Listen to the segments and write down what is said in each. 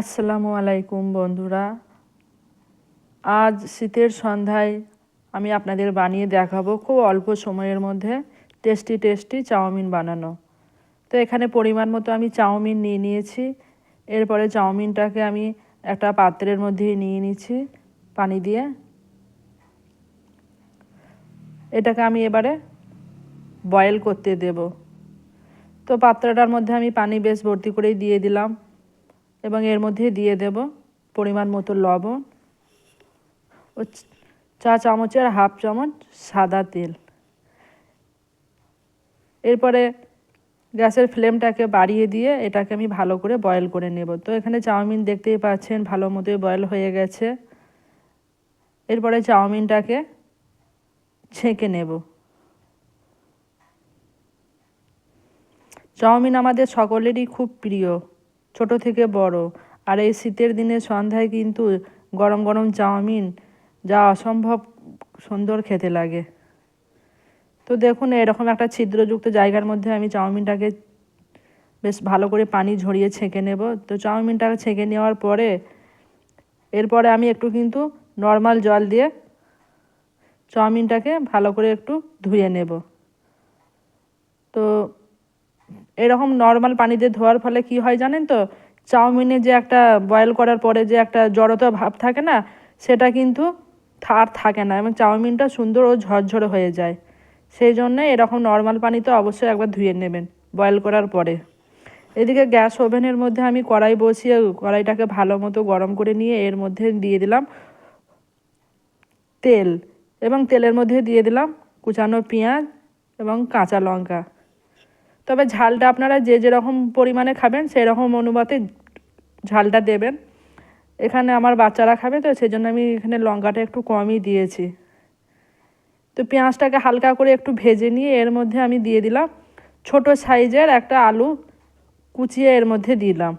আসসালামু আলাইকুম বন্ধুরা। আজ শীতের সন্ধ্যায় আমি আপনাদের বানিয়ে দেখাবো খুব অল্প সময়ের মধ্যে টেস্টি টেস্টি চাউমিন বানানো। তো এখানে পরিমাণ মতো আমি চাউমিন নিয়ে নিয়েছি। এরপরে চাউমিনটাকে আমি একটা পাত্রের মধ্যে নিয়ে নিচ্ছি পানি দিয়ে। এটাকে আমি এবারে বয়েল করতে দেব। তো পাত্রটার মধ্যে আমি পানি বেশ ভর্তি করেই দিয়ে দিলাম। এবং এর মধ্যে দিয়ে দেব পরিমাণ মতো লবণ ও চা চামচের হাফ চামচ সাদা তেল। এরপরে গ্যাসের ফ্লেমটাকে বাড়িয়ে দিয়ে এটাকে আমি ভালো করে বয়েল করে নেব। তো এখানে চাউমিন দেখতেই পাচ্ছেন ভালো মতোই বয়েল হয়ে গেছে। এরপরে চাউমিনটাকে ছেঁকে নেব। চাউমিন আমাদের সকলেরই খুব প্রিয়। ছোট থেকে বড়। আর এই শীতের দিনে সন্ধ্যায় কিন্তু গরম গরম চাউমিন যা অসম্ভব সুন্দর খেতে লাগে। তো দেখুন, এরকম একটা ছিদ্রযুক্ত জায়গার মধ্যে আমি চাউমিনটাকে বেশ ভালো করে পানি ঝরিয়ে ছেঁকে নেব। তো চাউমিনটাকে ছেঁকে নেওয়ার পরে এরপরে আমি একটু কিন্তু নর্মাল জল দিয়ে চাউমিনটাকে ভালো করে একটু ধুয়ে নেব। তো এরকম নর্মাল পানি দিয়ে ধোয়ার ফলে কি হয় জানেন তো? চাউমিনে যে একটা বয়েল করার পরে যে একটা জড়তা ভাব থাকে না, সেটা কিন্তু আর থাকে না এবং চাউমিনটা সুন্দর ও ঝরঝরে হয়ে যায়। সেই জন্য এরকম নর্মাল পানিতে অবশ্যই একবার ধুয়ে নেবেন বয়েল করার পরে। এদিকে গ্যাস ওভেনের মধ্যে আমি কড়াই বসিয়ে কড়াইটাকে ভালো মতো গরম করে নিয়ে এর মধ্যে দিয়ে দিলাম তেল এবং তেলের মধ্যে দিয়ে দিলাম কুচানো পেঁয়াজ এবং কাঁচা লঙ্কা। তবে ঝালটা আপনারা যে যেরকম পরিমাণে খাবেন সেই রকম অনুপাতে ঝালটা দেবেন। এখানে আমার বাচ্চারা খাবে, তো সেই জন্য আমি এখানে লঙ্কাটা একটু কমই দিয়েছি। তো পেঁয়াজটাকে হালকা করে একটু ভেজে নিয়ে এর মধ্যে আমি দিয়ে দিলাম ছোট সাইজের একটা আলু কুচিয়ে এর মধ্যে দিলাম।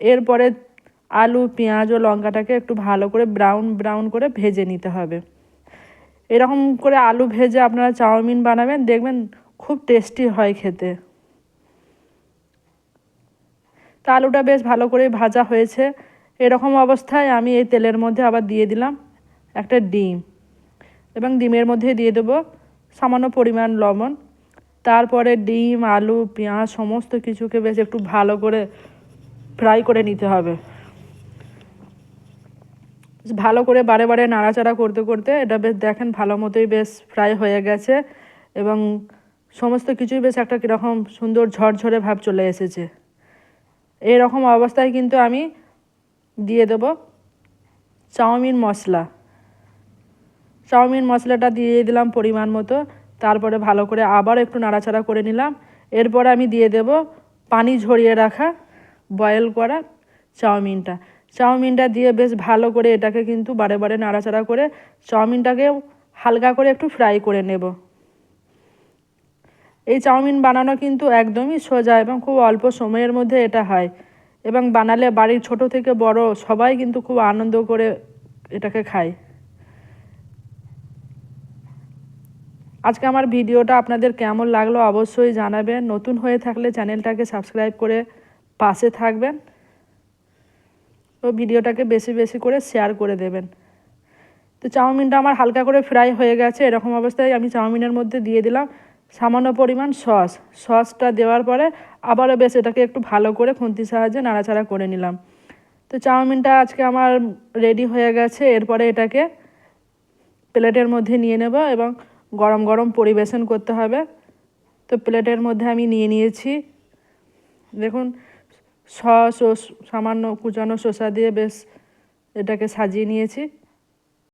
এরপরে আলু, পেঁয়াজ ও লঙ্কাটাকে একটু ভালো করে ব্রাউন ব্রাউন করে ভেজে নিতে হবে। এরকম করে আলু ভেজে আপনারা চাউমিন বানাবেন, দেখবেন খুব টেস্টি হয় খেতে। আলুটা বেশ ভালো করে ভাজা হয়েছে। এরকম অবস্থায় আমি এই তেলের মধ্যে আবার দিয়ে দিলাম একটা ডিম এবং ডিমের মধ্যে দিয়ে দেবো সামান্য পরিমাণ লবণ। তারপরে ডিম, আলু, পেঁয়াজ সমস্ত কিছুকে বেশ একটু ভালো করে ফ্রাই করে নিতে হবে। ভালো করে বারে বারে নাড়াচাড়া করতে করতে এটা বেশ দেখেন ভালো মতোই বেশ ফ্রাই হয়ে গেছে এবং সমস্ত কিছুই বেশ একটা কীরকম সুন্দর ঝরঝরে ভাব চলে এসেছে। এরকম অবস্থায় কিন্তু আমি দিয়ে দেব চাউমিন মশলা। চাউমিন মশলাটা দিয়ে দিলাম পরিমাণ মতো, তারপরে ভালো করে আবার একটু নাড়াচাড়া করে নিলাম। এরপরে আমি দিয়ে দেব পানি ঝরিয়ে রাখা বয়েল করা চাউমিনটা। চাউমিনটা দিয়ে বেশ ভালো করে এটাকে কিন্তু বারে বারে নাড়াচাড়া করে চাউমিনটাকে হালকা করে একটু ফ্রাই করে নেব। এই চাউমিন বানানো কিন্তু একদমই সোজা এবং খুব অল্প সময়ের মধ্যে এটা হয়। এবং বানালে বাড়ির ছোট থেকে বড় সবাই কিন্তু খুব আনন্দ করে এটাকে খায়। আজকে আমার ভিডিওটা আপনাদের কেমন লাগল অবশ্যই জানাবেন। নতুন হয়ে থাকলে চ্যানেলটাকে সাবস্ক্রাইব করে পাশে থাকবেন। ও ভিডিওটাকে বেশি বেশি করে শেয়ার করে দেবেন। তো চাউমিনটা আমার হালকা করে ফ্রাই হয়ে গেছে, এরকম অবস্থায় আমি চাউমিনের মধ্যে দিয়ে দিলাম। সামান্য পরিমাণ সস। সসটা দেওয়ার পরে আবারও বেশ এটাকে একটু ভালো করে খুন্তির সাহায্যে নাড়াচাড়া করে নিলাম। তো চাউমিনটা আজকে আমার রেডি হয়ে গেছে। এরপরে এটাকে প্লেটের মধ্যে নিয়ে নেব এবং গরম গরম পরিবেশন করতে হবে। তো প্লেটের মধ্যে আমি নিয়ে নিয়েছি। দেখুন, সস ও সামান্য কুচানো শসা দিয়ে বেশ এটাকে সাজিয়ে নিয়েছি।